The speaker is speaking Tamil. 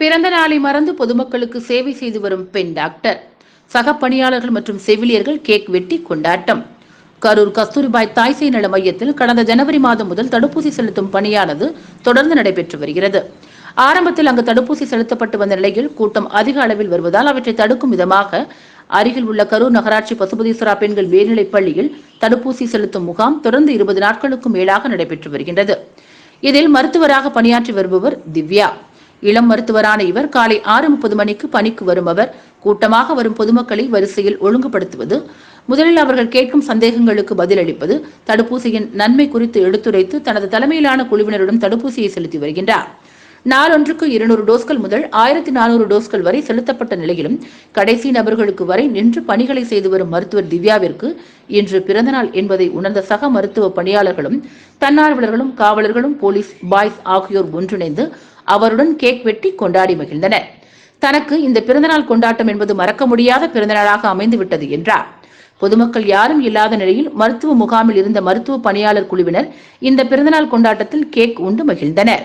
பிறந்த நாளை மறந்து பொதுமக்களுக்கு சேவை செய்து வரும் பெண் டாக்டர். சக பணியாளர்கள் மற்றும் செவிலியர்கள் கேக் வெட்டி கொண்டாட்டம். கரூர் கஸ்தூரிபாய் தாய்சை நல மையத்தில் கடந்த ஜனவரி மாதம் முதல் தடுப்பூசி செலுத்தும் பணியானது தொடர்ந்து நடைபெற்று வருகிறது. ஆரம்பத்தில் அங்கு தடுப்பூசி செலுத்தப்பட்டு வந்த நிலையில் கூட்டம் அதிக அளவில் வருவதால் அவற்றை தடுக்கும் விதமாக அருகில் உள்ள கரூர் நகராட்சி பசுபதீஸ்வரா பெண்கள் மேல்நிலைப் பள்ளியில் தடுப்பூசி செலுத்தும் முகாம் தொடர்ந்து இருபது நாட்களுக்கும் மேலாக நடைபெற்று வருகின்றது. இதில் மருத்துவராக பணியாற்றி வருபவர் திவ்யா. இளம் மருத்துவரான இவர் காலை ஆறு முப்பது மணிக்கு பணிக்கு வரும் அவர் கூட்டமாக வரும் பொதுமக்களை வரிசையில் ஒழுங்குபடுத்துவது முதலில் அவர்கள் கேட்கும் சந்தேகங்களுக்கு பதிலளிப்பது தடுப்பூசியின் நன்மை குறித்து எடுத்துரைத்து தனது தலைமையிலான குழுவினருடன் தடுப்பூசியை செலுத்தி வருகின்றார். நாளொன்றுக்கு இருநூறு டோஸ்கள் முதல் ஆயிரத்தி நானூறு டோஸ்கள் வரை செலுத்தப்பட்ட நிலையிலும் கடைசி நபர்களுக்கு வரை நின்று பணிகளை செய்து வரும் மருத்துவர் திவ்யாவிற்கு இன்று பிறந்தநாள் என்பதை உணர்ந்த சக மருத்துவ பணியாளர்களும் தன்னார்வலர்களும் காவலர்களும் போலீஸ் பாய்ஸ் ஆகியோர் ஒன்றிணைந்து அவருடன் கேக் வெட்டி கொண்டாடி மகிழ்ந்தனர். தனக்கு இந்த பிறந்தநாள் கொண்டாட்டம் என்பது மறக்க முடியாத பிறந்தநாளாக அமைந்துவிட்டது என்றார். பொதுமக்கள் யாரும் இல்லாத நிலையில் மருத்துவ முகாமில் இருந்த மருத்துவ பணியாளர் குழுவினர் இந்த பிறந்தநாள் கொண்டாட்டத்தில் கேக் உண்டு மகிழ்ந்தனர்.